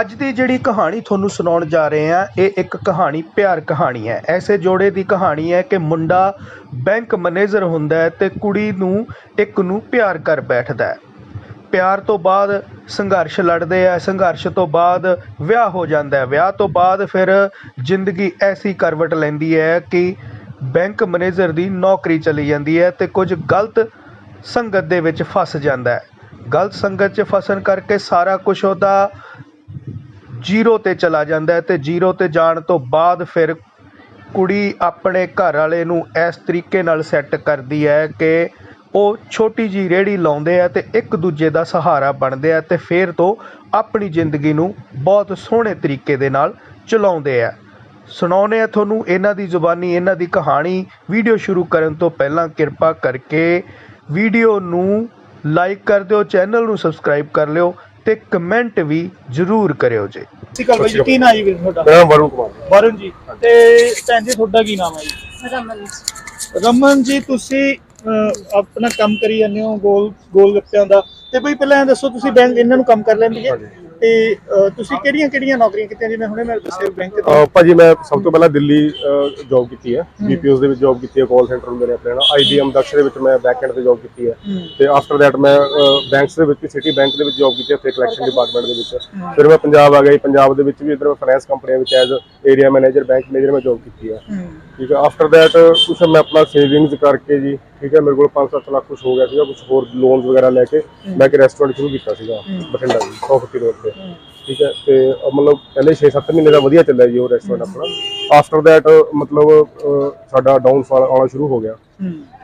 ਅੱਜ ਦੀ ਜਿਹੜੀ ਕਹਾਣੀ ਤੁਹਾਨੂੰ ਸੁਣਾਉਣ ਜਾ ਰਹੇ ਹਾਂ, ਇਹ ਇੱਕ ਕਹਾਣੀ, ਪਿਆਰ ਕਹਾਣੀ ਹੈ। ਐਸੇ ਜੋੜੇ ਦੀ ਕਹਾਣੀ ਹੈ ਕਿ ਮੁੰਡਾ ਬੈਂਕ ਮੈਨੇਜਰ ਹੁੰਦਾ ਹੈ ਤੇ ਕੁੜੀ ਨੂੰ, ਇੱਕ ਨੂੰ ਪਿਆਰ ਕਰ ਬੈਠਦਾ ਹੈ। ਪਿਆਰ ਤੋਂ ਬਾਅਦ ਸੰਘਰਸ਼ ਲੜਦੇ ਆ, ਸੰਘਰਸ਼ ਤੋਂ ਬਾਅਦ ਵਿਆਹ ਹੋ ਜਾਂਦਾ ਹੈ। ਵਿਆਹ ਤੋਂ ਬਾਅਦ ਫਿਰ ਜ਼ਿੰਦਗੀ ਐਸੀ ਕਰਵਟ ਲੈਂਦੀ ਹੈ ਕਿ ਬੈਂਕ ਮੈਨੇਜਰ ਦੀ ਨੌਕਰੀ ਚਲੀ ਜਾਂਦੀ ਹੈ ਤੇ ਕੁਝ ਗਲਤ ਸੰਗਤ ਦੇ ਵਿੱਚ ਫਸ ਜਾਂਦਾ ਹੈ। ਗਲਤ ਸੰਗਤ 'ਚ ਫਸਣ ਕਰਕੇ ਸਾਰਾ ਕੁਝ ਉਹਦਾ ਜ਼ੀਰੋ ਤੇ ਚਲਾ ਜਾਂਦਾ ਹੈ ਤੇ ਜ਼ੀਰੋ ਤੇ ਜਾਣ ਤੋਂ ਬਾਅਦ ਫਿਰ ਕੁੜੀ ਆਪਣੇ ਘਰ ਵਾਲੇ ਨੂੰ ਇਸ ਤਰੀਕੇ ਨਾਲ ਸੈੱਟ ਕਰਦੀ ਹੈ ਕਿ ਉਹ ਛੋਟੀ ਜੀ ਰੇੜੀ ਲਾਉਂਦੇ ਆ ਤੇ ਇੱਕ ਦੂਜੇ ਦਾ ਸਹਾਰਾ ਬਣਦੇ ਆ ਤੇ ਫਿਰ ਤੋਂ ਆਪਣੀ ਜ਼ਿੰਦਗੀ ਨੂੰ ਬਹੁਤ ਸੋਹਣੇ ਤਰੀਕੇ ਦੇ ਨਾਲ ਚਲਾਉਂਦੇ ਆ। ਸੁਣਾਉਂਦੇ ਆ ਤੁਹਾਨੂੰ ਇਹਨਾਂ ਦੀ ਜ਼ੁਬਾਨੀ, ਇਹਨਾਂ ਦੀ ਕਹਾਣੀ। ਵੀਡੀਓ ਸ਼ੁਰੂ ਕਰਨ ਤੋਂ ਪਹਿਲਾਂ ਕਿਰਪਾ ਕਰਕੇ ਵੀਡੀਓ ਨੂੰ ਲਾਈਕ ਕਰ ਦਿਓ, ਚੈਨਲ ਨੂੰ ਸਬਸਕ੍ਰਾਈਬ ਕਰ ਲਿਓ। ਤੇ ਕਮੈਂਟ ਵੀ ਜ਼ਰੂਰ ਕਰਿਓ ਜੀ। ਸਤਿ ਸ਼੍ਰੀ ਅਕਾਲ ਬਾਈ ਜੀ ਕੀ ਨਾਂ ਜੀ ਵੀਰ ਤੁਹਾਡਾ? ਮੇਰਾ ਨਾਮ ਵਰੁਣ ਕੁਮਾਰ ਵਰੁਣ ਜੀ ਤੇ ਭੈਣ ਜੀ ਤੁਹਾਡਾ ਕੀ ਨਾਮ ਹੈ ਜੀ? ਰਮਨ ਰਮਨ ਜੀ ਤੁਸੀਂ ਆਪਣਾ ਕੰਮ ਕਰੀ ਜਾਂਦੇ ਹੋ ਗੋਲ ਗੋਲ ਗੱਪਿਆਂ ਦਾ। ਤੇ ਬਈ ਪਹਿਲਾਂ ਇਹ ਦੱਸੋ ਤੁਸੀਂ ਬੈਂਕ ਇਹਨਾਂ ਨੂੰ ਕੰਮ ਕਰ ਲੈਂਦੀ ਹੈ। ਤੇ ਤੁਸੀਂ ਕਿਹੜੀਆਂ ਕਿਹੜੀਆਂ ਨੌਕਰੀਆਂ ਕੀਤੀਆਂ? ਜਿਵੇਂ ਹੁਣੇ ਮੈਂ ਦੱਸਿਆ ਬੈਂਕ ਤੋਂ ਅਹ ਭਾਜੀ ਮੈਂ ਸਭ ਤੋਂ ਪਹਿਲਾਂ ਦਿੱਲੀ ਜੌਬ ਕੀਤੀ ਹੈ। ਬੀਪੀਓਸ ਦੇ ਵਿੱਚ ਜੌਬ ਕੀਤੀ ਹੈ ਕਾਲ ਸੈਂਟਰ ਨੇ ਆਪਣੇ ਨਾਲ। ਆਈਬੀਐਮ ਦਕਸ਼ ਦੇ ਵਿੱਚ ਮੈਂ ਬੈਕ ਐਂਡ ਤੇ ਜੌਬ ਕੀਤੀ ਹੈ। ਤੇ ਆਫਟਰ ਦੈਟ ਮੈਂ ਬੈਂਕਸ ਦੇ ਵਿੱਚ ਸਿਟੀ ਬੈਂਕ ਦੇ ਵਿੱਚ ਜੌਬ ਕੀਤੀ ਹੈ ਉੱਥੇ ਕਲੈਕਸ਼ਨ ਡਿਪਾਰਟਮੈਂਟ ਦੇ ਵਿੱਚ। ਫਿਰ ਮੈਂ ਪੰਜਾਬ ਆ ਗਿਆ ਜੀ, ਪੰਜਾਬ ਦੇ ਵਿੱਚ ਵੀ ਇਧਰ ਮੈਂ ਫਾਈਨੈਂਸ ਕੰਪਨੀਆਂ ਵਿੱਚ as area manager bank manager ਮੈਂ ਜੌਬ ਕੀਤੀ ਹੈ। ਠੀਕ ਹੈ ਆਫਟਰ ਦੈਟ ਕੁਛ ਮੈਂ ਆਪਣਾ ਸੇਵਿੰਗਸ ਕਰਕੇ ਜੀ ਠੀਕ ਹੈ ਮੇਰੇ ਕੋਲ 5-7 ਲੱਖ ਕੁਛ ਹੋ ਗਿਆ ਸੀਗਾ ਕੁਛ ਹੋਰ ਲੋਨਸ ਵਗੈਰਾ ਲੈ ਕੇ ਮੈਂ ਇੱਕ ਰੈਸਟੋਰੈਂਟ ਸ਼ੁਰੂ ਕੀਤਾ ਸੀਗਾ ਬਠਿੰਡਾ ਜੀ 150 ਰੋਡ ਤੇ। ਠੀਕ ਹੈ ਤੇ ਅਹ ਮਤਲਬ ਪਹਿਲੇ 6-7 ਮਹੀਨੇ ਦਾ ਵਧੀਆ ਚੱਲਿਆ ਜੀ ਉਹ ਰੈਸਟੋਰੈਂਟ ਆਪਣਾ। ਆਫਟਰ ਦੈਟ ਮਤਲਬ ਅਹ, ਸਾਡਾ ਡਾਊਨਫਾਲ ਆਉਣਾ ਸ਼ੁਰੂ ਹੋ ਗਿਆ।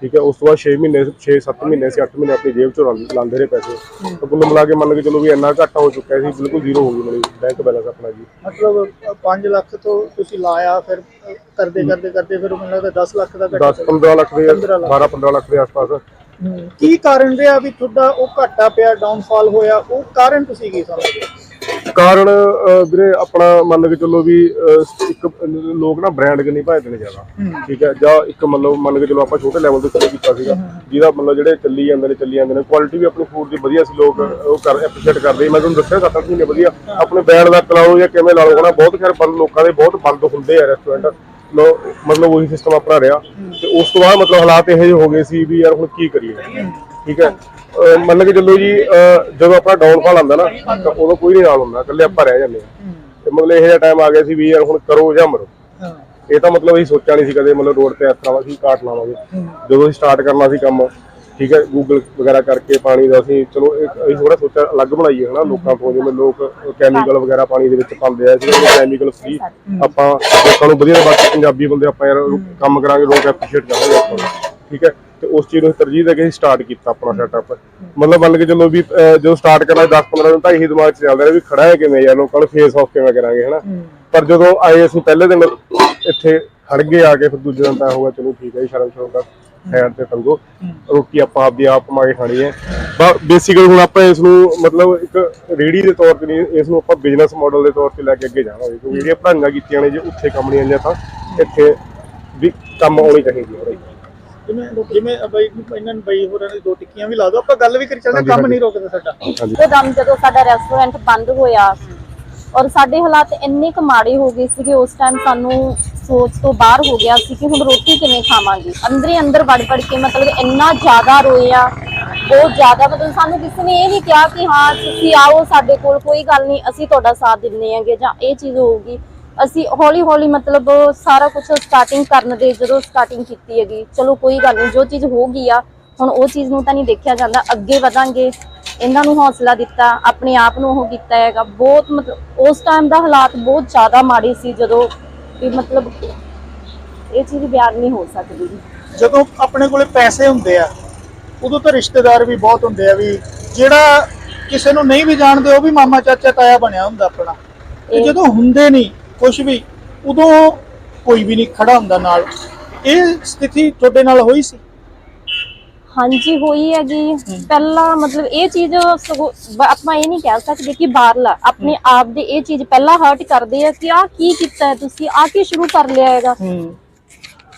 ਠੀਕ ਹੈ ਉਸ ਤੋਂ ਬਾਅਦ 6 ਮਹੀਨੇ 6-7 ਮਹੀਨੇ ਸੀ 8 ਮਹੀਨੇ ਆਪਣੀ ਜੇਬ ਚੋਂ ਲਾਂ- ਲਾਉਂਦੇ ਰਹੇ ਪੈਸੇ। ਤਾਂ ਕੁੱਲ ਮਿਲਾ ਕੇ ਮੰਨ ਕੇ ਚਲੋ ਵੀ ਇੰਨਾ ਘਾਟਾ ਹੋ ਚੁੱਕਿਆ ਸੀ ਬਿਲਕੁਲ ਜ਼ੀਰੋ ਹੋ ਗਈ ਮੇਰੀ ਬੈਂਕ ਬੈਲੈਂਸ ਆਪਣਾ ਜੀ। ਮਤਲਬ 5 ਲੱਖ ਤੋਂ ਤੁਸੀਂ ਲਾਇਆ ਫਿਰ ਅਹ, ਕਰਦੇ ਕਰਦੇ ਕਰਦੇ ਫਿਰ ਮੈਨੂੰ ਲੱਗਦਾ 10 ਲੱਖ ਦਾ ਘਟਾ 10-15 ਲੱਖ ਦੇ 12-15 ਲੱਖ। ਦੇ ਆਸ-ਪਾਸ। ਕੀ ਕਾਰਨ ਰਿਹਾ ਵੀ ਤੁਹਾਡਾ ਉਹ ਘਾਟਾ ਪਿਆ ਡਾਊਨਫਾਲ ਹੋਇਆ? ਉਹ ਕਾਰਨ ਤੁਸੀਂ ਕੀ ਸਮਝਦੇ? ਕਾਰਨ ਵੀਰੇ ਆਪਣਾ ਮੰਨ ਕੇ ਚੱਲੋ ਵੀ ਇੱਕ ਲੋਕ ਨਾ ਬ੍ਰਾਂਡ ਨਹੀਂ ਭਾਜਦੇ ਨੇ ਜ਼ਿਆਦਾ। ਠੀਕ ਹੈ? ਜਾਂ ਇੱਕ ਮਤਲਬ ਮੰਨ ਕੇ ਚਲੋ ਆਪਾਂ ਛੋਟੇ ਲੈਵਲ ਤੇ ਸ਼ੁਰੂ ਕੀਤਾ ਸੀਗਾ ਜਿਹਦਾ ਮਤਲਬ ਜਿਹੜੇ ਚੱਲੀ ਜਾਂਦੇ ਨੇ ਚੱਲੀ ਜਾਂਦੇ ਨੇ ਕੁਆਲਿਟੀ ਵੀ ਆਪਣੀ ਫੂਡ ਦੀ ਵਧੀਆ ਸੀ ਲੋਕ ਉਹ ਕਰ ਐਪਰੀਸ਼ੀਏਟ ਕਰਦੇ। ਮੈਂ ਤੁਹਾਨੂੰ ਦੱਸਿਆ ਸੱਤ ਅੱਠ ਮਹੀਨੇ ਵਧੀਆ। ਆਪਣੇ ਬ੍ਰਾਂਡ ਦਾ ਕਲਾਓ ਜਾਂ ਕਿਵੇਂ ਲਾ ਲਓ ਹਨਾ ਬਹੁਤ ਖੈਰ ਲੋਕਾਂ ਦੇ ਬਹੁਤ ਬੰਦ ਹੁੰਦੇ ਆ ਰੈਸਟੋਰੈਂਟ ਮਤਲਬ ਉਹੀ ਸਿਸਟਮ ਆਪਣਾ ਰਿਹਾ। ਤੇ ਉਸ ਤੋਂ ਬਾਅਦ ਮਤਲਬ ਹਾਲਾਤ ਇਹੋ ਜਿਹੇ ਹੋ ਗਏ ਸੀ ਵੀ ਯਾਰ ਹੁਣ ਕੀ ਕਰੀਏ। ਠੀਕ ਹੈ? ਮੰਨ ਕੇ ਚੱਲੋ ਜੀ ਜਦੋਂ ਆਪਣਾ ਡਾਊਨਫਾਲ ਆਉਂਦਾ ਨਾ ਤਾਂ ਉਦੋਂ ਕੋਈ ਨਹੀਂ ਨਾਲ ਹੁੰਦਾ ਇਕੱਲੇ ਆਪਾਂ ਰਹਿ ਜਾਂਦੇ ਆ ਤੇ ਮਤਲਬ ਇਹੋ ਜਿਹਾ ਟਾਈਮ ਆ ਗਿਆ ਸੀ ਵੀ ਯਾਰ ਹੁਣ ਕਰੋ ਜਾਂ ਮਰੋ। ਇਹ ਤਾਂ ਮਤਲਬ ਅਸੀਂ ਸੋਚਿਆ ਨਹੀਂ ਸੀ ਕਦੇ ਮਤਲਬ ਰੋਡ ਤੇ ਇਸ ਤਰ੍ਹਾਂ ਅਸੀਂ ਕਾਟ ਲਾਵਾਂਗੇ। ਜਦੋਂ ਅਸੀਂ ਸਟਾਰਟ ਕਰਨਾ ਸੀ ਕੰਮ ਠੀਕ ਹੈ ਗੂਗਲ ਵਗੈਰਾ ਕਰਕੇ ਪਾਣੀ ਦਾ ਅਸੀਂ ਚਲੋ ਇੱਕ ਅਸੀਂ ਥੋੜਾ ਸੋਚਿਆ ਅਲੱਗ ਬਣਾਈਏ ਹਨਾ ਲੋਕਾਂ ਤੋਂ ਜਿਵੇਂ ਲੋਕ ਕੈਮੀਕਲ ਵਗੈਰਾ ਪਾਣੀ ਦੇ ਵਿੱਚ ਪਾਉਂਦੇ ਆ ਜਿਹੜੇ ਕੈਮੀਕਲ ਫ੍ਰੀ ਆਪਾਂ ਲੋਕਾਂ ਨੂੰ ਵਧੀਆ ਬਾਕੀ ਪੰਜਾਬੀ ਬੰਦੇ ਆਪਾਂ ਯਾਰ ਕੰਮ ਕਰਾਂਗੇ ਲੋਕ ਐਪਰੀਸ਼ੀਏਟ ਕਰਨਗੇ ਆਪਾਂ ਨੂੰ ਠੀਕ ਹੈ ਤੇ ਉਸ ਚੀਜ਼ ਨੂੰ ਤਰਜੀਹ ਦੇ ਕੇ ਅਸੀਂ ਸਟਾਰਟ ਕੀਤਾ ਆਪਣਾ ਸੈਟਅਪ ਮਤਲਬ ਮੰਨ ਕੇ ਚੱਲੋ ਵੀ ਜਦੋਂ ਸਟਾਰਟ ਕਰਨਾ 10 15 ਦਿਨ ਤਾਂ ਇਹੀ ਦਿਮਾਗ 'ਚ ਚੱਲਦਾ ਰਿਹਾ ਵੀ ਖੜਾ ਹੈ ਕਿਵੇਂ ਯਾਰ ਲੋਕਾਂ ਨੂੰ ਫੇਸ ਆਫ ਕਿਵੇਂ ਕਰਾਂਗੇ ਹਨਾ। ਪਰ ਜਦੋਂ ਆਏ ਅਸੀਂ ਪਹਿਲੇ ਦਿਨ ਇੱਥੇ ਖੜ ਗਏ ਆ ਕੇ ਫਿਰ ਦੂਜੇ ਦਿਨ ਤਾਂ ਹੋਗਾ ਚਲੋ ਠੀਕ ਹੈ ਸ਼ਰਮ ਸ਼ਰਮ ਦਾ ਸਾਈਡ ਤੇ ਟੰਗੋ ਰੋਟੀ ਆਪਾਂ ਆਪਦੀ ਆਪ ਕਮਾ ਕੇ ਖਾਣੀ ਹੈ। ਬੇਸਿਕਲੀ ਹੁਣ ਆਪਾਂ ਇਸ ਨੂੰ ਮਤਲਬ ਇੱਕ ਰੇੜੀ ਦੇ ਤੌਰ ਤੇ ਨਹੀਂ ਇਸ ਨੂੰ ਆਪਾਂ ਬਿਜ਼ਨਸ ਮਾਡਲ ਦੇ ਤੌਰ ਤੇ ਲੈ ਕੇ ਅੱਗੇ ਜਾਵਾਂਗੇ। ਕਿਉਂਕਿ ਜਿਹੜੀਆਂ ਪੜ੍ਹਾਈਆਂ ਕੀਤੀਆਂ ਨੇ ਜੇ ਉੱਥੇ ਕੰਮ ਨਹੀਂ ਆਈਆਂ ਤਾਂ ਇੱਥੇ ਵੀ ਕੰਮ ਆਉਣੀ ਚਾਹੀਦੀ ਹੈ ਜਿਵੇਂ ਜਿਵੇਂ ਬਈ ਇਹਨਾਂ ਨੂੰ ਬਈ ਹੋਰਾਂ ਨੇ ਦੋ ਟਿੱਕੀਆਂ ਵੀ ਲਾ ਦੋ ਆਪਾਂ ਗੱਲ ਵੀ ਕਰੀ ਚੱਲਦੇ ਕੰਮ। ਨਹੀਂ ਰੋਕਦਾ ਸਾਡਾ। ਉਹ ਦਮ ਜਦੋਂ ਸਾਡਾ ਰੈਸਟੋਰੈਂਟ ਬੰਦ ਹੋਇਆ ਔਰ ਸਾਡੇ ਹਾਲਾਤ ਇੰਨੇ ਕੁ ਮਾੜੇ ਹੋ ਗਏ ਸੀਗੇ, ਉਸ ਟਾਈਮ ਸਾਨੂੰ ਸੋਚ ਤੋਂ ਬਾਹਰ ਹੋ ਗਿਆ ਸੀ ਕਿ ਹੁਣ ਰੋਟੀ ਕਿਵੇਂ ਖਾਵਾਂਗੇ। ਅੰਦਰੇ ਅੰਦਰ ਵੜ ਵੜ ਕੇ ਮਤਲਬ ਇੰਨਾ ਜ਼ਿਆਦਾ ਰੋਏ ਆ, ਬਹੁਤ ਜ਼ਿਆਦਾ ਮਤਲਬ ਸਾਨੂੰ ਕਿਸੇ ਨੇ ਇਹ ਵੀ ਕਿਹਾ ਕਿ ਹਾਂ, ਤੁਸੀਂ ਆਓ ਸਾਡੇ ਕੋਲ, ਕੋਈ ਗੱਲ ਨਹੀਂ, ਅਸੀਂ ਤੁਹਾਡਾ ਸਾਥ ਦਿੰਦੇ ਆਂਗੇ ਜਾਂ ਇਹ ਚੀਜ਼ ਹੋਊਗੀ। ਅਸੀਂ ਹੌਲੀ ਹੌਲੀ ਮਤਲਬ ਸਾਰਾ ਕੁਝ ਸਟਾਰਟਿੰਗ ਕਰਨ ਦੇ ਜਦੋਂ ਸਟਾਰਟਿੰਗ ਕੀਤੀ ਹੈਗੀ, ਚਲੋ ਕੋਈ ਗੱਲ ਨਹੀਂ, ਜੋ ਚੀਜ਼ ਹੋ ਗਈ ਆ, ਹੁਣ ਉਹ ਚੀਜ਼ ਨੂੰ ਤਾਂ ਨਹੀਂ ਦੇਖਿਆ ਜਾਂਦਾ, ਅੱਗੇ ਵਧਾਂਗੇ। ਇਹਨਾਂ ਨੂੰ ਹੌਸਲਾ ਦਿੱਤਾ ਆਪਣੇ ਆਪ ਨੂੰ ਉਹ ਕੀਤਾ ਹੈਗਾ। ਬਹੁਤ ਮਤਲਬ ਉਸ ਟਾਈਮ ਦਾ ਹਾਲਾਤ ਬਹੁਤ ਜ਼ਿਆਦਾ ਮਾੜੇ ਸੀ ਜਦੋਂ ਵੀ ਮਤਲਬ ਇਹ ਚੀਜ਼ ਬਿਆਨ ਨਹੀਂ ਹੋ ਸਕਦੀ। ਜਦੋਂ ਆਪਣੇ ਕੋਲੇ ਪੈਸੇ ਹੁੰਦੇ ਆ ਉਦੋਂ ਤਾਂ ਰਿਸ਼ਤੇਦਾਰ ਵੀ ਬਹੁਤ ਹੁੰਦੇ ਆ ਵੀ ਜਿਹੜਾ ਕਿਸੇ ਨੂੰ ਨਹੀਂ ਵੀ ਜਾਣਦੇ ਉਹ ਵੀ ਮਾਮਾ ਚਾਚਾ ਤਾਇਆ ਬਣਿਆ ਹੁੰਦਾ ਆਪਣਾ। ਤੇ ਜਦੋਂ ਹੁੰਦੇ ਨਹੀਂ ਕੁਝ ਵੀ ਉਦੋਂ ਕੋਈ ਵੀ ਨਹੀਂ ਖੜਾ ਹੁੰਦਾ ਨਾਲ। ਇਹ ਸਥਿਤੀ ਤੁਹਾਡੇ ਨਾਲ ਹੋਈ ਸੀ? ਹਾਂਜੀ ਹੋਈ ਹੈਗੀ। ਪਹਿਲਾਂ ਮਤਲਬ ਇਹ ਚੀਜ਼ ਆਪਾਂ ਇਹ ਨਹੀਂ ਕਹਿ ਸਕਦੇ ਕਿ ਬਾਹਰਲਾ ਆਪਣੇ ਆਪ ਦੇ ਇਹ ਚੀਜ਼ ਪਹਿਲਾਂ ਹਰਟ ਕਰਦੇ ਆ ਕਿ ਆ ਕੀ ਕੀਤਾ ਹੈ ਤੁਸੀਂ ਆ ਕੀ ਸ਼ੁਰੂ ਕਰ ਲਿਆ ਹੈਗਾ।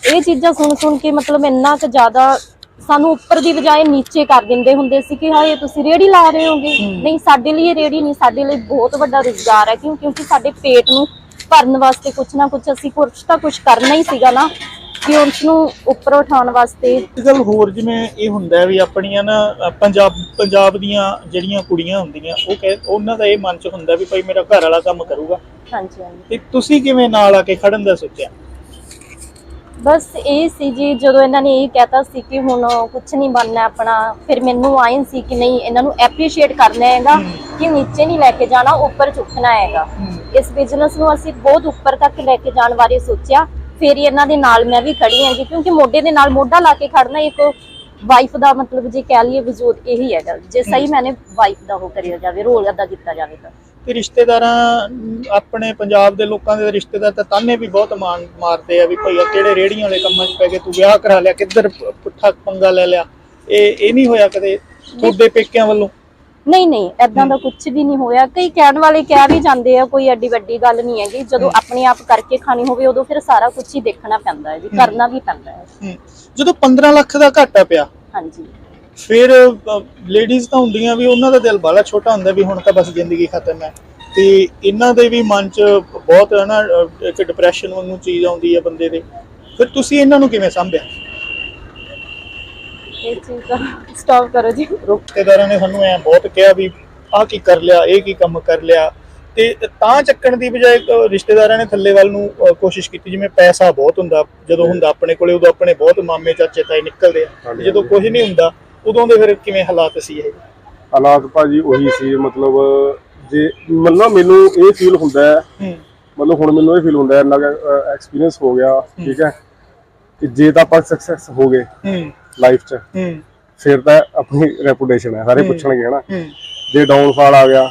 ਇਹ ਚੀਜ਼ਾਂ ਸੁਣ ਸੁਣ ਕੇ ਮਤਲਬ ਇੰਨਾ ਕੁ ਜ਼ਿਆਦਾ ਸਾਨੂੰ ਉੱਪਰ ਦੀ ਬਜਾਏ ਨੀਚੇ ਕਰ ਦਿੰਦੇ ਹੁੰਦੇ ਸੀ ਕਿ ਹਾਏ ਤੁਸੀਂ ਰੇੜੀ ਲਾ ਰਹੇ ਹੋਗੇ। ਨਹੀਂ ਸਾਡੇ ਲਈ ਇਹ ਰੇੜੀ ਨਹੀਂ ਸਾਡੇ ਲਈ ਬਹੁਤ ਵੱਡਾ ਰੁਜ਼ਗਾਰ ਹੈ ਕਿਉਂ ਕਿਉਂਕਿ ਸਾਡੇ ਪੇਟ ਨੂੰ ਭਰਨ ਵਾਸਤੇ ਕੁਛ ਨਾ ਕੁਛ ਅਸੀਂ ਕੁਛ ਤਾਂ ਕੁਛ ਕਰਨਾ ਹੀ ਸੀਗਾ ਨਾ। ਕਿ ਉਸ ਨੂੰ ਉੱਪਰ ਉਠਾਉਣ ਵਾਸਤੇ ਇੱਕ ਗੱਲ ਹੋਰ ਜਿਵੇਂ ਇਹ ਹੁੰਦਾ ਹੈ ਵੀ ਆਪਣੀਆਂ ਨਾ ਪੰਜਾਬ ਪੰਜਾਬ ਦੀਆਂ ਜਿਹੜੀਆਂ ਕੁੜੀਆਂ ਹੁੰਦੀਆਂ ਉਹ ਕਹਿ ਉਹਨਾਂ ਦਾ ਇਹ ਮਨ ਚ ਹੁੰਦਾ ਵੀ ਭਾਈ ਮੇਰਾ ਘਰ ਵਾਲਾ ਕੰਮ ਕਰੂਗਾ। ਹਾਂਜੀ ਹਾਂਜੀ। ਤੇ ਤੁਸੀਂ ਕਿਵੇਂ ਨਾਲ ਆ ਕੇ ਖੜਨ ਦਾ ਸੋਚਿਆ? ਬਸ ਇਹ ਸੀ ਜੀ ਜਦੋਂ ਇਹਨਾਂ ਨੇ ਇਹ ਕਹਿਤਾ ਸੀ ਕਿ ਹੁਣ ਕੁਝ ਨਹੀਂ ਬਣਨਾ ਆਪਣਾ ਫਿਰ ਮੈਨੂੰ ਆਇਨ ਸੀ ਕਿ ਨਹੀਂ ਇਹਨਾਂ ਨੂੰ ਐਪਰੀਸ਼ੀਏਟ ਕਰਨਾ ਹੈਗਾ ਕਿ ਨੀਚੇ ਨਹੀਂ ਲੈ ਕੇ ਜਾਣਾ ਉੱਪਰ ਚੁੱਕਣਾ ਹੈਗਾ। ਇਸ ਬਿਜ਼ਨਸ ਨੂੰ ਅਸੀਂ ਬਹੁਤ ਉੱਪਰ ਤੱਕ ਲੈ ਕੇ ਜਾਣ ਬਾਰੇ ਸੋਚਿਆ। ਫਿਰ ਹੀ ਇਹਨਾਂ ਦੇ ਨਾਲ ਮੈਂ ਵੀ ਖੜੀ ਹਾਂ ਜੀ ਕਿਉਂਕਿ ਮੋਢੇ ਦੇ ਨਾਲ ਮੋਢਾ ਲਾ ਕੇ ਖੜਨਾ ਇੱਕ ਵਾਈਫ ਦਾ ਮਤਲਬ ਜੇ ਕਹਿ ਲਈਏ ਵਜੂਦ ਇਹੀ ਹੈਗਾ ਜੇ ਸਹੀ ਮੈਨੇ ਵਾਈਫ ਦਾ ਉਹ ਕਰਿਆ ਜਾਵੇ ਰੋਲ ਅਦਾ ਕੀਤਾ ਜਾਵੇ ਤਾਂ। ਤੇ ਰਿਸ਼ਤੇਦਾਰਾਂ ਆਪਣੇ ਪੰਜਾਬ ਦੇ ਲੋਕਾਂ ਦੇ ਰਿਸ਼ਤੇਦਾਰ ਤਾਂ ਤਾਨੇ ਵੀ ਬਹੁਤ ਮਾਰ ਮਾਰਦੇ ਆ ਵੀ ਭਾਈ ਆ ਕਿਹੜੇ ਰੇੜੀਆਂ ਵਾਲੇ ਕੰਮਾਂ 'ਚ ਪੈ ਗਏ ਤੂੰ ਵਿਆਹ ਕਰਾ ਲਿਆ ਕਿੱਧਰ ਪੁੱਠਾ ਪੰਗਾ ਲੈ ਲਿਆ। ਇਹ ਇਹ ਨਹੀਂ ਹੋਇਆ ਕਦੇ ਤੁਹਾਡੇ ਪੇਕਿਆਂ ਵੱਲੋਂ? ਨਹੀਂ ਨਹੀਂ ਐਦਾਂ ਦਾ ਕੁਝ ਵੀ ਨਹੀਂ ਹੋਇਆ। ਕਈ ਕਹਿਣ ਵਾਲੇ ਕਹਿ ਵੀ ਜਾਂਦੇ ਆ ਕੋਈ ਐਡੀ ਵੱਡੀ ਗੱਲ ਨਹੀਂ ਹੈਗੀ। ਜਦੋਂ ਆਪਣੇ ਆਪ ਕਰਕੇ ਖਾਣੀ ਹੋਵੇ ਉਦੋਂ ਫਿਰ ਸਾਰਾ ਕੁਝ ਹੀ ਦੇਖਣਾ ਪੈਂਦਾ ਹੈ ਜੀ ਕਰਨਾ ਵੀ ਪੈਂਦਾ ਹੈ। ਹੂੰ। ਜਦੋਂ 15 ਲੱਖ ਦਾ ਘਾਟਾ ਪਿਆ ਹਾਂਜੀ। ਫਿਰ ਲੇਡੀਜ਼ ਤਾਂ ਹੁੰਦੀਆਂ ਵੀ ਉਹਨਾਂ ਦਾ ਦਿਲ ਬਾਲਾ ਛੋਟਾ ਹੁੰਦਾ ਵੀ ਹੁਣ ਤਾਂ ਬਸ ਜ਼ਿੰਦਗੀ ਖਤਮ ਹੈ। ਤੇ ਇਹਨਾਂ ਦੇ ਵੀ ਮਨ 'ਚ ਬਹੁਤ ਹੈ ਨਾ ਅਹ, ਇੱਕ ਡਿਪਰੈਸ਼ਨ ਵਾਂਗੂ ਚੀਜ਼ ਆਉਂਦੀ ਹੈ ਬੰਦੇ ਦੇ। ਫਿਰ ਤੁਸੀਂ ਇਹਨਾਂ ਨੂੰ ਕਿਵੇਂ ਸੰਭਿਆ? ਇਹ ਚੀਜ਼ ਦਾ ਸਟਾਪ ਕਰੋ ਜੀ। ਰਿਸ਼ਤੇਦਾਰਾਂ ਨੇ ਸਾਨੂੰ ਐ ਬਹੁਤ ਕਿਹਾ ਵੀ ਆਹ ਕੀ ਕਰ ਲਿਆ ਇਹ ਕੀ ਕੰਮ ਕਰ ਲਿਆ। ਤੇ ਤਾਂ ਚੱਕਣ ਦੀ ਬਜਾਏ ਅਹ, ਰਿਸ਼ਤੇਦਾਰਾਂ ਨੇ ਥੱਲੇ ਵੱਲ ਨੂੰ ਅਹ, ਕੋਸ਼ਿਸ਼ ਕੀਤੀ ਜਿਵੇਂ ਪੈਸਾ ਬਹੁਤ ਹੁੰਦਾ ਜਦੋਂ ਹੁੰਦਾ ਆਪਣੇ ਕੋਲੇ ਉਦੋਂ ਆਪਣੇ ਬਹੁਤ ਮਾਮੇ ਚਾਚੇ ਤਾਏ ਨਿਕਲਦੇ ਆ। ਹਾਂਜੀ, ਜਦੋਂ ਕੁਝ ਨਹੀਂ ਹੁੰਦਾ ਉਦੋਂ ਦੇ ਫਿਰ ਕਿਵੇਂ ਹਾਲਾਤ ਸੀ ਇਹ? ਹਾਲਾਤ ਭਾਜੀ ਉਹੀ ਸੀ ਮਤਲਬ ਜੇ ਮੈਨੂੰ ਇਹ ਫੀਲ ਹੁੰਦਾ ਹੈ ਹੂੰ। ਮਤਲਬ ਹੁਣ ਮੈਨੂੰ ਇਹ ਫੀਲ ਹੁੰਦਾ ਹੈ ਇੰਨਾ ਐਕਸਪੀਰੀਅੰਸ ਹੋ ਗਿਆ ਠੀਕ ਹੈ ਕਿ ਜੇ ਤਾਂ ਆਪਾਂ ਸਕਸੈਸ ਹੋ ਗਏ ਹੂੰ। ਲਾਈਫ 'ਚ। ਹੂੰ। ਫਿਰ ਤਾਂ ਆਪਣੀ ਰੈਪੂਟੇਸ਼ਨ ਹੈ ਸਾਰੇ ਪੁੱਛਣਗੇ ਹਨਾ। ਜੇ ਡਾਊਨਫਾਲ ਆ ਗਿਆ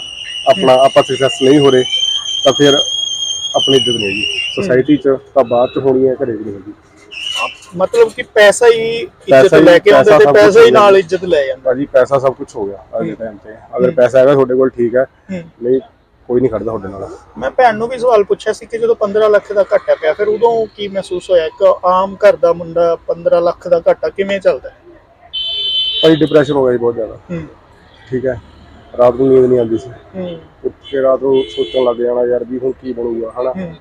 ਆਪਣਾ ਆਪਾਂ ਸਕਸੈਸ ਨਹੀਂ ਹੋ ਰਹੇ ਤਾਂ ਫਿਰ ਆਪਣੀ ਇੱਜ਼ਤ ਨਹੀਂ ਜੀ ਸੋਸਾਇਟੀ 'ਚ ਤਾਂ ਬਾਅਦ 'ਚ ਹੋਣੀ ਹੈ ਘਰੇ ਵੀ ਨਹੀਂ ਹੁੰਦੀ ਮਤਲਬ ਕਿ ਪੈਸਾ ਹੀ ਇੱਜ਼ਤ ਲੈ ਕੇ ਆਉਂਦਾ ਤੇ ਪੈਸਾ ਹੀ ਨਾਲ ਇੱਜ਼ਤ ਲੈ ਜਾਂਦਾ। ਭਾਜੀ ਪੈਸਾ ਸਭ ਕੁਝ ਹੋ ਗਿਆ ਅੱਜ ਦੇ ਟਾਈਮ ਤੇ। ਅਗਰ ਪੈਸਾ ਹੈਗਾ ਤੁਹਾਡੇ ਕੋਲ ਠੀਕ ਹੂੰ। ਨਹੀਂ ਕੋਈ ਨਹੀਂ ਖੜਦਾ ਤੁਹਾਡੇ ਨਾਲ। ਮੈਂ ਭੈਣ ਨੂੰ ਵੀ ਸਵਾਲ ਪੁੱਛਿਆ ਸੀ ਕਿ ਜਦੋਂ 15 ਲੱਖ ਦਾ ਘਾਟਾ ਪਿਆ ਫਿਰ ਉਦੋਂ ਕੀ ਮਹਿਸੂਸ ਹੋਇਆ? ਇੱਕ ਆਮ ਘਰ ਦਾ ਮੁੰਡਾ 15 ਲੱਖ ਦਾ ਘਾਟਾ ਕਿਵੇਂ ਚੱਲਦਾ? ਭਾਜੀ ਡਿਪਰੈਸ਼ਨ ਹੋ ਗਿਆ ਜੀ ਬਹੁਤ ਜ਼ਿਆਦਾ। ਹੂੰ। ਠੀਕ ਹੈ। ਰਾਤ ਨੂੰ ਨੀਂਦ ਨਹੀਂ ਆਉਂਦੀ ਸੀ। ਹੂੰ। ਉੱਠ ਕੇ ਰਾਤ ਨੂੰ ਸੋਚਣ ਲੱਗ ਜਾਣਾ ਯਾਰ ਵੀ ਹੁਣ ਕੀ ਬਣੂਗਾ ਹਨਾ? ਹੂੰ।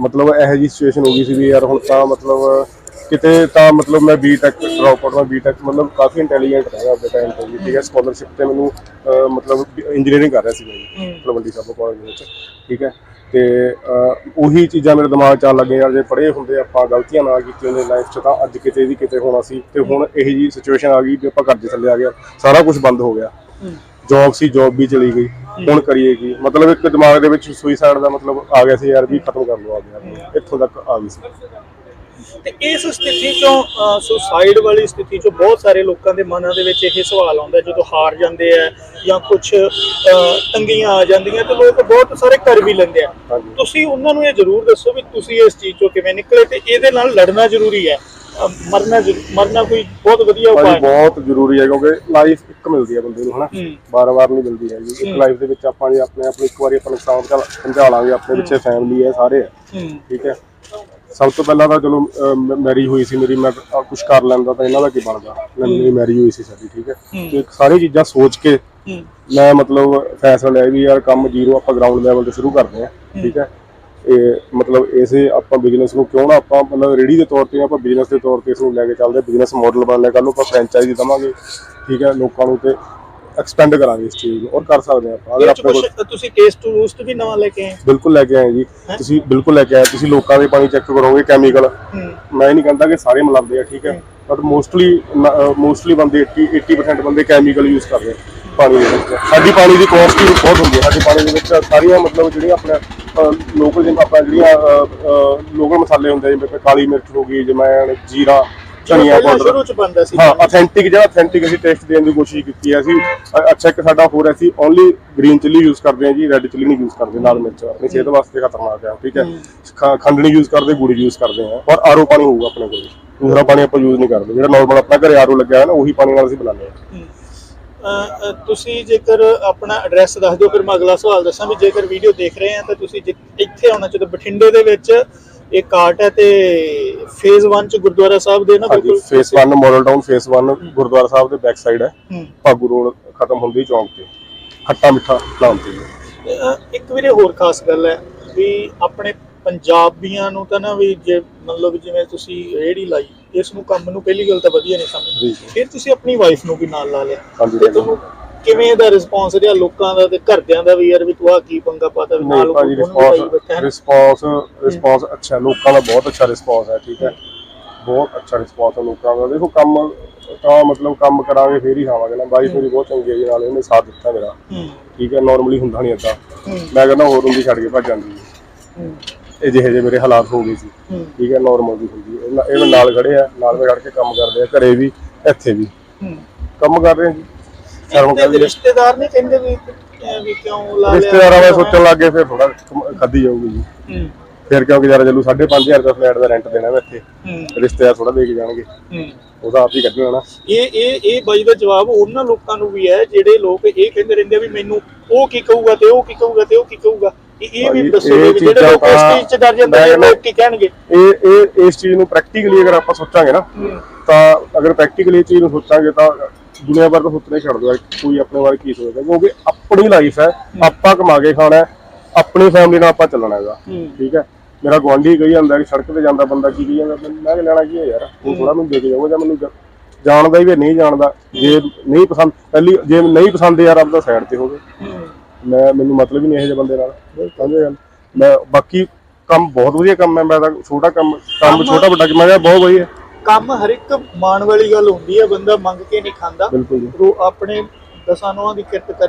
ਮਤਲਬ ਇਹੋ ਜੀ ਸਿਚੁਏਸ਼ਨ ਹੋ ਗਈ ਸੀ ਵੀ ਯਾਰ ਹੁਣ ਤਾਂ ਮਤਲਬ ਕਿਤੇ ਤਾਂ ਮਤਲਬ ਮੈਂ ਬੀਟੈਕ ਡ੍ਰੌਪ ਆਊਟ ਮੈਂ ਬੀਟੈਕ ਮਤਲਬ ਕਾਫੀ ਇੰਟੈਲੀਜੈਂਟ ਹੈਗਾ ਆਪਣੇ ਟਾਈਮ ਤੇ ਵੀ ਠੀਕ ਹੈ ਸਕਾਲਰਸ਼ਿਪ ਤੇ ਮੈਨੂੰ ਅਹ, ਮਤਲਬ ਇੰਜੀਨੀਅਰਿੰਗ ਕਰ ਰਿਹਾ ਸੀ ਮੈਂ। ਤਲਵੰਡੀ ਸਾਬੋ ਕਾਲਜ ਦੇ ਵਿੱਚ ਠੀਕ ਹੈ ਤੇ ਅਹ, ਉਹੀ ਚੀਜ਼ਾਂ ਮੇਰੇ ਦਿਮਾਗ 'ਚ ਆਉਣ ਲੱਗੇ ਯਾਰ ਜੇ ਪੜ੍ਹੇ ਹੁੰਦੇ ਆਪਾਂ ਗਲਤੀਆਂ ਨਾ ਕੀਤੀਆਂ ਹੁੰਦੇ ਲਾਈਫ 'ਚ ਤਾਂ ਅੱਜ ਕਿਤੇ ਦੀ ਕਿਤੇ ਹੋਣਾ ਸੀ ਤੇ ਹੁਣ ਇਹੋ ਜੀ ਸਿਚੁਏਸ਼ਨ ਆ ਗਈ ਵੀ ਆਪਾਂ ਕਰਜ਼ੇ ਥੱਲੇ ਆ ਗਿਆ ਸਾਰਾ ਕੁਝ ਬੰਦ ਹੋ ਗਿਆ। ਜੌਬ ਸੀ ਜੌਬ ਵੀ ਚਲੀ ਗਈ ਹੁਣ ਕਰੀਏ ਕੀ? ਮਤਲਬ ਇੱਕ ਦਿਮਾਗ ਦੇ ਵਿੱਚ ਸੁਸਾਈਡ ਦਾ ਮਤਲਬ ਆ ਗਿਆ ਸੀ ਯਾਰ ਵੀ ਖਤਮ ਕਰ ਲਓ ਆ ਗਿਆ। ਇੱਥੋਂ ਤੱਕ ਆ ਗਈ ਸੀ। ਤੇ ਇਸ ਸਥਿਤੀ ਚੋਂ ਸੁਸਾਈਡ ਵਾਲੀ ਸਥਿਤੀ ਚੋਂ ਬਹੁਤ ਸਾਰੇ ਲੋਕਾਂ ਦੇ ਮਨਾਂ ਦੇ ਵਿੱਚ ਇਹ ਸਵਾਲ ਆਉਂਦਾ ਜਦੋਂ ਹਾਰ ਜਾਂਦੇ ਆ ਜਾਂ ਕੁਝ ਤੰਗੀਆਂ ਆ ਜਾਂਦੀਆਂ ਤੇ ਲੋਕ ਬਹੁਤ ਸਾਰੇ ਕਰ ਵੀ ਲੈਂਦੇ ਆ। ਤੁਸੀਂ ਉਹਨਾਂ ਨੂੰ ਇਹ ਜ਼ਰੂਰ ਦੱਸੋ ਵੀ ਤੁਸੀਂ ਇਸ ਚੀਜ਼ ਚੋਂ ਕਿਵੇਂ ਨਿਕਲੇ ਤੇ ਇਹਦੇ ਨਾਲ ਲੜਨਾ ਜ਼ਰੂਰੀ ਹੈ। ਮਰਨਾ ਜ਼ਰੂ- ਮਰਨਾ ਕੋਈ ਬਹੁਤ ਵਧੀਆ ਉਪਾਅ ਭਾਈ ਹੈ। ਬਹੁਤ ਜ਼ਰੂਰੀ ਹੈ ਕਿਉਂਕਿ ਲਾਈਫ ਇੱਕ ਮਿਲਦੀ ਹੈ ਬੰਦੇ ਨੂੰ ਹਨਾ? ਹੂੰ। ਬਾਰ-ਬਾਰ ਨਹੀਂ ਮਿਲਦੀ ਹੈਗੀ। ਇੱਕ ਲਾਈਫ ਦੇ ਵਿੱਚ ਆਪਾਂ ਜੇ ਆਪਣੇ ਆਪ ਨੂੰ ਇੱਕ ਵਾਰੀ ਆਪਾਂ ਨੁਕਸਾਨ ਕਰ ਸਮਝਾ ਲਾਂਗੇ ਆਪਣੇ ਪਿੱਛੇ ਫੈਮਿਲੀ ਹੈ ਸਾਰੇ ਹੈ। ਹੂੰ। ਠੀਕ ਹੈ? ਸਭ ਤੋਂ ਪਹਿਲਾਂ ਤਾਂ ਚਲੋ ਮੈਰੀ ਹੋਈ ਸੀ ਮੇਰੀ ਮੈਂ ਕੁਝ ਕਰ ਲੈਂਦਾ ਤਾਂ ਇਹਨਾਂ ਦਾ ਕੀ ਬਣਦਾ? ਮੇਰੀ ਮੈਰੀ ਹੋਈ ਸੀ ਸਾਡੀ ਠੀਕ ਹੈ? ਤੇ ਸਾਰੀ ਚੀਜ਼ਾਂ ਸੋਚ ਕੇ ਹੂੰ। ਮੈਂ ਮਤਲਬ ਫੈਸਲਾ ਲਿਆ ਵੀ ਯਾਰ ਕੰਮ ਜ਼ੀਰੋ ਆਪਾਂ ਗਰਾਊਂਡ ਲੈਵਲ ਤੇ ਸ਼ੁਰੂ ਕਰਦੇ ਹਾਂ। ਠੀਕ ਹੈ? ਇਹ ਮਤਲਬ ਇਸੇ ਆਪਾਂ ਬਿਜ਼ਨਸ ਨੂੰ ਕਿਉਂ ਨਾ ਆਪਾਂ ਮਤਲਬ ਰੇੜੀ ਦੇ ਤੌਰ ਤੇ ਆਪਾਂ ਬਿਜ਼ਨਸ ਦੇ ਤੌਰ ਤੇ ਇਸ ਨੂੰ ਲੈ ਕੇ ਚੱਲਦੇ ਬਿਜ਼ਨਸ ਮਾਡਲ ਬਣਾ ਲਿਆ ਕੱਲ ਨੂੰ ਆਪਾਂ ਫਰੈਂਚਾਈਜ਼ੀ ਦਵਾਂਗੇ ਠੀਕ ਹੈ ਲੋਕਾਂ ਨੂੰ ਤੇ ਐਕਸਪੈਂਡ ਕਰਾਂਗੇ ਇਸ ਚੀਜ਼ ਨੂੰ ਔਰ ਕਰ ਸਕਦੇ ਆਪਾਂ ਅਗਰ ਆਪਣੇ ਕੋਲ ਤੁਸੀਂ ਟੇਸਟ ਟੂਸਟ ਵੀ ਨਵਾਂ ਲੈ ਕੇ ਆਏ। ਬਿਲਕੁਲ ਲੈ ਕੇ ਆਏ ਜੀ ਤੁਸੀਂ ਬਿਲਕੁਲ ਲੈ ਕੇ ਆਏ ਤੁਸੀਂ ਲੋਕਾਂ ਦੇ ਪਾਣੀ ਚੈੱਕ ਕਰੋਗੇ ਕੈਮੀਕਲ ਮੈਂ ਨਹੀਂ ਕਹਿੰਦਾ ਕਿ ਸਾਰੇ ਮਿਲਾਉਂਦੇ ਆ ਠੀਕ ਹੈ ਬਟ ਮੋਸਟਲੀ ਮੋਸਟਲੀ ਬੰਦੇ 80 80% ਬੰਦੇ ਕੈਮੀਕਲ ਯੂਜ਼ ਕਰਦੇ ਆ। ਪਾਣੀ ਦੇ ਵਿੱਚ। ਸਾਡੀ ਪਾਣੀ ਦੀ ਕੋਸਟ ਵੀ ਬਹੁਤ ਹੁੰਦੀ ਹੈ। ਸਾਡੇ ਪਾਣੀ ਦੇ ਵਿੱਚ ਸਾਰੀਆਂ ਮਤਲਬ ਜਿਹੜੀਆਂ ਆਪਣੇ ਲੋਕਲ ਜਿਵੇਂ ਆਪਾਂ ਜਿਹੜੀਆਂ ਲੋਕਲ ਮਸਾਲੇ ਹੁੰਦੇ ਜਿਵੇਂ ਕਾਲੀ ਮਿਰਚ ਹੋ ਗਈ ਜਮੈਣ ਜੀਰਾ ਧਨੀਆ ਪਾਊਡਰ। ਸ਼ੁਰੂ ਚ ਬੰਦਾ ਸੀ। ਹਾਂ ਅਥੈਂਟਿਕ ਜਿਹੜਾ ਅਥੈਂਟਿਕ ਅਸੀਂ ਟੇਸਟ ਦੇਣ ਦੀ ਕੋਸ਼ਿਸ਼ ਕੀਤੀ ਹੈ। ਅਸੀਂ ਅੱਛਾ ਇੱਕ ਸਾਡਾ ਹੋਰ ਹੈ ਅਸੀਂ ਓਨਲੀ ਗ੍ਰੀਨ ਚਿੱਲੀ ਯੂਜ਼ ਕਰਦੇ ਹਾਂ ਜੀ ਰੈੱਡ ਚਿੱਲੀ ਨਹੀਂ ਯੂਜ਼ ਕਰਦੇ ਲਾਲ ਮਿਰਚ ਆਪਣੀ ਸਿਹਤ ਵਾਸਤੇ ਖਤਰਨਾਕ ਹੈ ਠੀਕ ਹੈ? ਖੰਡ ਨਹੀਂ ਯੂਜ਼ ਕਰਦੇ ਗੁੜ ਯੂਜ਼ ਕਰਦੇ ਹਾਂ। ਔਰ ਆਰਓ ਪਾਣੀ ਹੋਊਗਾ ਆਪਣੇ ਕੋਲ। ਦੂਸਰਾ ਪਾਣੀ ਆਪਾਂ ਯੂਜ਼ ਨਹੀਂ ਕਰਦੇ। ਜਿਹੜਾ ਨਾਰਮਲ ਆਪਣਾ ਘਰੇ ਆਰਓ ਲੱਗਿਆ ਹੈ ਨਾ ਉਹੀ ਪਾਣੀ ਨਾਲ ਅਸੀਂ ਬਣਾਉਂਦੇ ਹਾਂ। ਤੁਸੀਂ ਜੇਕਰ ਆਪਣਾ ਐਡਰੈਸ ਦੱਸ ਦਿਓ ਫਿਰ ਮੈਂ ਅਗਲਾ ਸਵਾਲ ਦੱਸਾਂ ਵੀ ਜੇਕਰ ਵੀਡੀਓ ਦੇਖ ਰਹੇ ਆ ਤਾਂ ਤੁਸੀਂ ਇੱਥੇ ਆਉਣਾ ਚਾਹੁੰਦੇ ਬਠਿੰਡੇ ਦੇ ਵਿੱਚ ਇਹ ਕਾਟ ਹੈ ਤੇ ਫੇਜ਼ 1 ਚ ਗੁਰਦੁਆਰਾ ਸਾਹਿਬ ਦੇ ਨਾ ਹਾਂਜੀ phase 1 model town phase 1 gurdwara Sahib ਦੇ ਬੈਕ ਸਾਈਡ ਹੈ। ਭਾਗੂ ਰੋਡ ਖਤਮ ਹੁੰਦੀ ਚੌਂਕ ਤੇ। ਖੱਟਾ ਮਿੱਠਾ ਨਾਮ ਤੇ। ਇੱਕ ਵੀਰੇ ਹੋਰ ਖਾਸ ਗੱਲ ਹੈ ਵੀ ਆਪਣੇ ਪੰਜਾਬੀਆਂ ਨੂੰ ਤਾਂ ਨਾ ਵੀ ਜੇ ਮਤਲਬ ਜਿਵੇਂ ਤੁਸੀਂ ਰੇੜੀ ਲਾਈ ਇਸ ਨੂੰ ਕੰਮ ਨੂੰ ਪਹਿਲੀ ਗੱਲ ਤਾਂ ਵਧੀਆ ਨਹੀਂ ਸਮਝਦੇ। ਫਿਰ ਤੁਸੀਂ ਆਪਣੀ ਵਾਈਫ ਨੂੰ ਵੀ ਨਾਲ ਲਾ ਲਿਆ। ਹਾਂਜੀ ਤੇ ਤੁਹਾਨੂੰ ਕਿਵੇਂ ਦਾ ਰਿਸਪੌਂਸ ਰਿਹਾ ਲੋਕਾਂ ਦਾ ਤੇ ਘਰਦਿਆਂ ਦਾ ਵੀ ਯਾਰ ਵੀ ਤੂੰ ਆ ਕੀ ਪੰਗਾ ਪਾਤਾ ਵੀ ਨਾਲ ਬੈਠਾ ਹੈ। ਰਿਸਪੌਂਸ ਰਿਸਪੌਂਸ ਰਿਸਪੌਂਸ ਅੱਛਾ ਲੋਕਾਂ ਦਾ ਬਹੁਤ ਅੱਛਾ ਰਿਸਪੌਂਸ ਹੈ ਠੀਕ ਹੈ। ਬਹੁਤ ਅੱਛਾ ਰਿਸਪੌਂਸ ਹੈ ਲੋਕਾਂ ਦਾ। ਦੇਖੋ ਕੰਮ ਤਾਂ ਮਤਲਬ ਕੰਮ ਕਰਾਂਗੇ ਫੇਰ ਹੀ ਖਾਵਾਂਗੇ ਨਾ। ਬਾਈ ਮੇਰੀ ਬਹੁਤ ਚੰਗੀ ਹੈ ਜੀ ਨਾਲ ਇਹਨੇ ਸਾਥ ਦਿੱਤਾ ਮੇਰਾ। ਠੀਕ ਹੈ ਨਾਰਮਲੀ ਹੁੰਦਾ ਨਹੀਂ ਹੂੰ। ਮੈਂ ਕਹਿੰਦਾ ਹੋਰ ਹੁੰਦੀ ਛੱਡ ਕੇ ਭੱਜ ਜਾਂਦੀ ਹੈ। ਇਹ ਜਿਹੇ ਜਿਹੇ ਮੇਰੇ ਹਾਲਾਤ ਹੋ ਗਏ ਸੀ। ਠੀਕ ਹੈ ਨਾਰਮਲ ਵੀ ਹੁੰਦੀ ਹੈ। ਇਹ ਨਾਲ ਖੜੇ ਆ ਨਾਲ ਮੈਂ ਖੜ ਕੇ ਕੰਮ ਕਰਦੇ ਆ ਘਰੇ ਵੀ ਇੱਥੇ ਵੀ। ਕੰਮ ਕਰ ਰਹੇ ਆ ਜੀ। ਸ਼ਰਮ ਕਰਦੀ ਹੈ ਰਿਸ਼ਤੇਦਾਰ ਨਹੀਂ ਕਹਿੰਦੇ ਵੀ ਵੀ ਕਿਉਂ ਲਾ ਲਿਆ? ਰਿਸ਼ਤੇਦਾਰਾਂ ਬਾਰੇ ਸੋਚਣ ਲੱਗ ਗਏ ਫਿਰ ਥੋੜਾ ਖਾਦੀ ਜਾਊਗੀ ਜੀ। ਹੂੰ। ਫਿਰ ਕਿਉਂਕਿ ਜਰਾ ਚੱਲੂ 5.5000 ਦਾ ਫਲੈਟ ਦਾ ਰੈਂਟ ਦੇਣਾ ਮੈਂ ਇੱਥੇ। ਹੂੰ। ਰਿਸ਼ਤੇਦਾਰ ਥੋੜਾ ਦੇ ਕੇ ਜਾਣਗੇ। ਹੂੰ। ਉਹਦਾ ਆਪ ਹੀ ਕੱਢਣਾ ਨਾ। ਇਹ ਇਹ ਇਹ ਬਾਈ ਦਾ ਜਵਾਬ ਉਹਨਾਂ ਲੋਕਾਂ ਨੂੰ ਵੀ ਹੈ ਜਿਹੜੇ ਲੋਕ ਇਹ ਕਹਿੰਦੇ ਰਹਿੰਦੇ ਆ ਵੀ ਮੈਨੂੰ ਉਹ ਕੀ ਕਹੂਗਾ ਤੇ ਉਹ ਕੀ ਕਹੂਗਾ ਤੇ ਉਹ ਕੀ ਕਹੂਗਾ। ਇਹ ਇਹ ਵੀ ਭਾਈ, ਦੱਸੋ ਇਹ ਵੀ ਜਿਹੜੇ ਚੀਜ਼ਾਂ ਲੋਕ ਇਸ ਤਾਂ ਚੀਜ਼ 'ਚ ਡਰ ਜਾਂਦੇ ਮੈਂ ਨੇ ਕਹਿੰਦਾ- ਲੋਕ ਕੀ ਕਹਿਣਗੇ? ਇਹ ਇਹ ਇਸ ਚੀਜ਼ ਨੂੰ ਪ੍ਰੈਕਟੀਕਲੀ ਅਗਰ ਆਪਾਂ ਸੋਚਾਂਗੇ ਨਾ ਤਾਂ ਅਗਰ ਪ੍ਰੈਕਟੀਕਲੀ ਇਹ ਚੀਜ਼ ਨੂੰ ਸੋਚਾਂਗੇ ਤਾਂ ਦੁਨੀਆ ਭਰ ਤੋਂ ਸੁਪਨੇ ਛੱਡ ਦੋ ਕੋਈ ਆਪਣੇ ਬਾਰੇ ਕੀ ਸੋਚਦਾ ਕਿਉਂਕਿ ਆਪਣੀ ਲਾਈਫ ਹੈ ਆਪਾਂ ਕਮਾ ਕੇ ਖਾਣਾ ਹੈ ਆਪਣੀ ਫੈਮਿਲੀ ਨਾਲ ਆਪਾਂ ਚੱਲਣਾ ਹੈਗਾ ਠੀਕ ਹੈ? ਮੇਰਾ ਗੁਆਂਢੀ ਕਹੀ ਜਾਂਦਾ ਕਿ ਸੜਕ ਤੇ ਜਾਂਦਾ ਬੰਦਾ ਕੀ ਕਹੀ ਜਾਂਦਾ ਮੈਂ ਕਿਹਾ ਲੈਣਾ ਕੀ ਹੈ ਯਾਰ? ਉਹ ਥੋੜਾ ਮੈਨੂੰ ਦੇ ਕੇ ਜਾਊਗਾ ਜਾਂ ਮੈਨੂੰ ਜਾਣਦਾ ਹੀ ਵੀ ਨਹੀਂ ਜਾਣਦਾ ਜੇ ਨਹੀਂ ਪਸੰਦ ਪਹਿਲੀ ਜੇ ਨਹੀਂ ਪਸੰਦ ਯਾਰ ਆਪਦਾ ਸਾਈਡ ਤੇ ਹੋਵੇ। ਮੈਂ ਮੈਨੂੰ ਮਤਲਬ ਹੀ ਨਹੀਂ ਇਹੋ ਜਿਹੇ ਬੰਦੇ ਨਾਲ। ਸਮਝੇ ਗੱਲ ਮੈਂ ਬਾਕੀ ਕੰਮ ਬਹੁਤ ਵਧੀਆ ਕੰਮ ਹੈ। ਮੈਂ ਤਾਂ ਛੋਟਾ ਕੰਮ ਕੰਮ ਛੋਟਾ ਵੱਡਾ ਮੈਂ ਕਿਹਾ ਬਹੁਤ ਵਧੀਆ। ਕੰਮ ਹਰ ਇੱਕ ਮਾਣ ਵਾਲੀ ਗੱਲ ਹੁੰਦੀ ਹੈ। ਬੰਦਾ ਮੰਗ ਕੇ ਨਹੀਂ ਖਾਂਦਾ। ਬਿਲਕੁਲ ਜੀ। ਉਹ ਆਪਣੇ ਦਸਾਂ ਨੌਂ ਦੀ ਕਿਰਤ ਕਰ